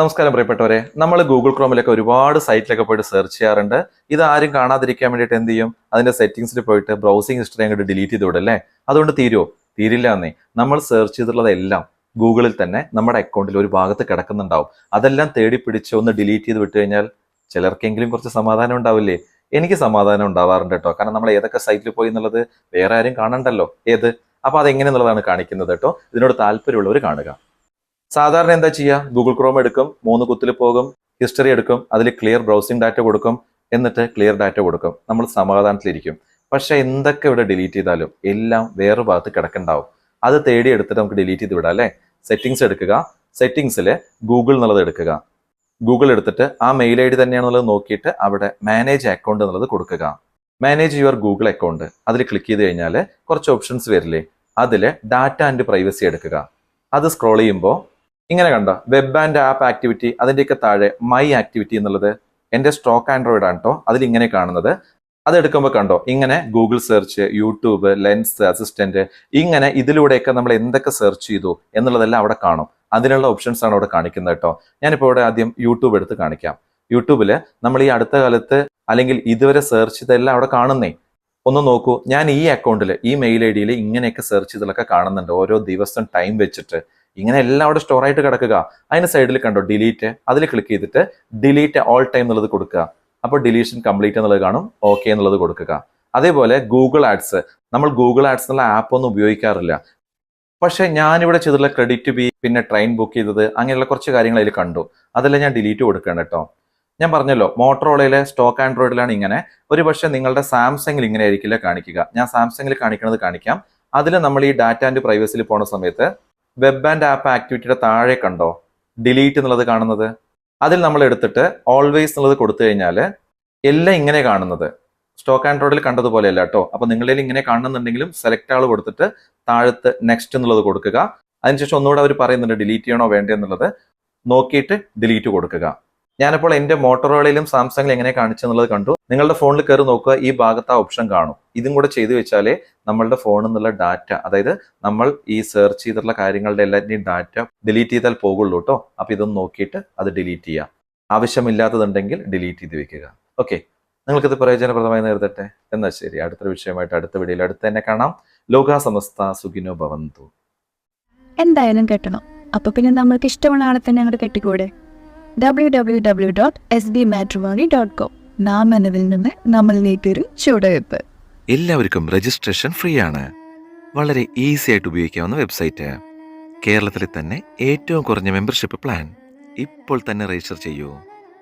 നമസ്കാരം പ്രിയപ്പെട്ടവരെ. നമ്മൾ ഗൂഗിൾ ക്രോമിലൊക്കെ ഒരുപാട് സൈറ്റിലൊക്കെ പോയിട്ട് സെർച്ച് ചെയ്യാറുണ്ട്. ഇത് ആരും കാണാതിരിക്കാൻ വേണ്ടിയിട്ട് എന്ത് ചെയ്യും? അതിന്റെ സെറ്റിംഗ്സിൽ പോയിട്ട് ബ്രൗസിംഗ് ഹിസ്റ്ററി അങ്ങോട്ട് ഡിലീറ്റ് ചെയ്ത് വിടും അല്ലേ അതുകൊണ്ട് തീരുമോ തീരില്ല എന്നേ. നമ്മൾ സെർച്ച് ചെയ്തിട്ടുള്ളതെല്ലാം ഗൂഗിളിൽ തന്നെ നമ്മുടെ അക്കൗണ്ടിൽ ഒരു ഭാഗത്ത് കിടക്കുന്നുണ്ടാവും. അതെല്ലാം തേടി പിടിച്ച് ഒന്ന് ഡിലീറ്റ് ചെയ്ത് വിട്ട് കഴിഞ്ഞാൽ ചിലർക്കെങ്കിലും കുറച്ച് സമാധാനം ഉണ്ടാവില്ലേ? എനിക്ക് സമാധാനം ഉണ്ടാവാറുണ്ട് കേട്ടോ. കാരണം നമ്മൾ ഏതൊക്കെ സൈറ്റിൽ പോയി എന്നുള്ളത് വേറെ ആരും കാണണ്ടല്ലോ. ഏത്? അപ്പൊ അതെങ്ങനെയെന്നുള്ളതാണ് കാണിക്കുന്നത് കേട്ടോ. ഇതിനോട് താല്പര്യമുള്ളവർ കാണുക. സാധാരണ എന്താ ചെയ്യുക ഗൂഗിൾ ക്രോം എടുക്കും മൂന്ന് കുത്തിൽ പോകും ഹിസ്റ്ററി എടുക്കും അതിൽ ക്ലിയർ ബ്രൗസിംഗ് ഡാറ്റ കൊടുക്കും എന്നിട്ട് ക്ലിയർ ഡാറ്റ കൊടുക്കും. നമ്മൾ സമാധാനത്തിലിരിക്കും. പക്ഷെ എന്തൊക്കെ ഇവിടെ ഡിലീറ്റ് ചെയ്താലും എല്ലാം വേറെ ഭാഗത്ത് കിടക്കണ്ടാവും. അത് തേടി എടുത്തിട്ട് നമുക്ക് ഡിലീറ്റ് ചെയ്ത് വിടാം അല്ലേ? സെറ്റിംഗ്സ് എടുക്കുക. സെറ്റിങ്സിൽ ഗൂഗിൾ എന്നുള്ളത് എടുക്കുക. ഗൂഗിൾ എടുത്തിട്ട് ആ മെയിൽ ഐ ഡി തന്നെയാണെന്നുള്ളത് നോക്കിയിട്ട് അവിടെ മാനേജ് അക്കൗണ്ട് എന്നുള്ളത് കൊടുക്കുക. മാനേജ് യുവർ ഗൂഗിൾ അക്കൗണ്ട് അതിൽ ക്ലിക്ക് ചെയ്ത് കഴിഞ്ഞാൽ കുറച്ച് ഓപ്ഷൻസ് വരില്ലേ? അതിൽ ഡാറ്റ ആൻഡ് പ്രൈവസി എടുക്കുക. അത് സ്ക്രോൾ ചെയ്യുമ്പോൾ ഇങ്ങനെ കണ്ടോ? വെബ് ആൻഡ് ആപ്പ് ആക്ടിവിറ്റി അതിന്റെയൊക്കെ താഴെ മൈ ആക്ടിവിറ്റി എന്നുള്ളത് എന്റെ സ്റ്റോക്ക് ആൻഡ്രോയിഡ് ആണ് കേട്ടോ അതിൽ ഇങ്ങനെ കാണുന്നത്. അത് എടുക്കുമ്പോൾ കണ്ടോ? ഇങ്ങനെ Google search YouTube lens assistant ഇങ്ങനെ ഇതിലൂടെയൊക്കെ നമ്മൾ എന്തൊക്കെ സെർച്ച് ചെയ്തു എന്നുള്ളതെല്ലാം അവിടെ കാണും. അതിനുള്ള ഓപ്ഷൻസ് ആണ് അവിടെ കാണിക്കുന്നത് കേട്ടോ ഞാനിപ്പോൾ ഇവിടെ ആദ്യം യൂട്യൂബ് എടുത്ത് കാണിക്കാം. യൂട്യൂബിൽ നമ്മൾ ഈ അടുത്ത കാലത്ത് അല്ലെങ്കിൽ ഇതുവരെ സെർച്ച് ചെയ്തെല്ലാം അവിടെ കാണുന്നേ. ഒന്ന് നോക്കൂ ഞാൻ ഈ അക്കൗണ്ടിൽ ഈ മെയിൽ ഐ ഡിയിൽ ഇങ്ങനെയൊക്കെ സെർച്ച് ചെയ്തതൊക്കെ കാണുന്നുണ്ട്. ഓരോ ദിവസം ടൈം വെച്ചിട്ട്. ഇങ്ങനെ എല്ലാം അവിടെ സ്റ്റോർ ആയിട്ട് കിടക്കുക. അതിന് സൈഡിൽ കണ്ടോ ഡിലീറ്റ് അതിൽ ക്ലിക്ക് ചെയ്തിട്ട് ഡിലീറ്റ് ഓൾ ടൈം എന്നുള്ളത് കൊടുക്കുക. അപ്പോൾ ഡിലീഷൻ കംപ്ലീറ്റ് എന്നുള്ളത് കാണും ഓക്കെ എന്നുള്ളത് കൊടുക്കുക. അതേപോലെ ഗൂഗിൾ ആഡ്സ് നമ്മൾ ഗൂഗിൾ ആഡ്സ് എന്നുള്ള ആപ്പ് ഒന്നും ഉപയോഗിക്കാറില്ല. പക്ഷെ ഞാനിവിടെ ചെയ്തിട്ടുള്ള ക്രെഡിറ്റ് ബി പിന്നെ ട്രെയിൻ ബുക്ക് ചെയ്തത് അങ്ങനെയുള്ള കുറച്ച് കാര്യങ്ങൾ അതിൽ കണ്ടു. അതെല്ലാം ഞാൻ ഡിലീറ്റ് കൊടുക്കണം കേട്ടോ. ഞാൻ പറഞ്ഞല്ലോ മോട്ടറോളയിലെ സ്റ്റോക്ക് ആൻഡ്രോയിഡിലാണ് ഇങ്ങനെ. ഒരു പക്ഷേ നിങ്ങളുടെ സാംസങ്ങിൽ ഇങ്ങനെ ആയിരിക്കില്ല കാണിക്കുക. ഞാൻ സാംസങ്ങിൽ കാണിക്കുന്നത് കാണിക്കാം. അതിൽ നമ്മൾ ഈ ഡാറ്റ ആൻഡ് പ്രൈവസിയിൽ പോണ സമയത്ത് വെബ് ആൻഡ് ആപ്പ് ആക്ടിവിറ്റിയുടെ താഴെ കണ്ടോ? ഡിലീറ്റ് എന്നുള്ളത് കാണുന്നത്? അതിൽ നമ്മൾ എടുത്തിട്ട് ഓൾവേസ് എന്നുള്ളത് കൊടുത്തു കഴിഞ്ഞാൽ എല്ലാം ഇങ്ങനെ കാണുന്നത്. സ്റ്റോക്ക് ആൻഡ്രോയിഡിൽ കണ്ടതുപോലെയല്ല കേട്ടോ. അപ്പൊ നിങ്ങളിൽ ഇങ്ങനെ കാണുന്നുണ്ടെങ്കിലും സെലക്ട് ആൾ കൊടുത്തിട്ട് താഴത്ത് നെക്സ്റ്റ് എന്നുള്ളത് കൊടുക്കുക. അതിനുശേഷം ഒന്നുകൂടെ അവർ പറയുന്നുണ്ട് ഡിലീറ്റ് ചെയ്യണോ വേണ്ടേ എന്നുള്ളത്. നോക്കിയിട്ട് ഡിലീറ്റ് കൊടുക്കുക. ഞാനിപ്പോൾ എന്റെ മോട്ടോറോളയിലും സാംസങ്ങിലും എങ്ങനെ കാണിച്ചു എന്നുള്ളത് കണ്ടു. നിങ്ങളുടെ ഫോണിൽ കയറി നോക്കുക ഈ ഭാഗത്ത് ആ ഓപ്ഷൻ കാണും. ഇതും കൂടെ ചെയ്തു വെച്ചാലേ നമ്മളുടെ ഫോണിൽ നിന്നുള്ള ഡാറ്റ അതായത് നമ്മൾ ഈ സെർച്ച് ചെയ്തിട്ടുള്ള കാര്യങ്ങളുടെ എല്ലാത്തിനെയും ഡാറ്റ ഡിലീറ്റ് ചെയ്താൽ പോകുള്ളൂ കേട്ടോ അപ്പൊ ഇതൊന്ന് നോക്കിയിട്ട് അത് ഡിലീറ്റ് ചെയ്യുക ആവശ്യമില്ലാത്തതുണ്ടെങ്കിൽ ഡിലീറ്റ് ചെയ്ത് വെക്കുക. ഓക്കെ നിങ്ങൾക്കിത് പ്രയോജനപ്രദമായി നേരിടട്ടെ? എന്നാൽ ശരി. അടുത്തൊരു വിഷയമായിട്ട് അടുത്ത വീഡിയോയിൽ അടുത്ത് തന്നെ കാണാം. ലോകാ സമസ്ത സുഖിനോ ഭവന്തു. എന്തായാലും കെട്ടണം. അപ്പൊ പിന്നെ നമ്മൾക്ക് ഇഷ്ടമുള്ള ആളെ തന്നെ അങ്ങോട്ട് കെട്ടിക്കൂടെ? W W W dot S B matrimony dot com നാം എന്നതിൽ നിന്ന് നമ്മളിലേക്കൊരു ചുവടുവെപ്പ് എല്ലാവർക്കും രജിസ്ട്രേഷൻ ഫ്രീ ആണ്. വളരെ ഈസി ആയിട്ട് ഉപയോഗിക്കാവുന്ന വെബ്സൈറ്റ് കേരളത്തിലെ തന്നെ ഏറ്റവും കുറഞ്ഞ മെമ്പർഷിപ്പ് പ്ലാൻ ഇപ്പോൾ തന്നെ രജിസ്റ്റർ ചെയ്യൂ.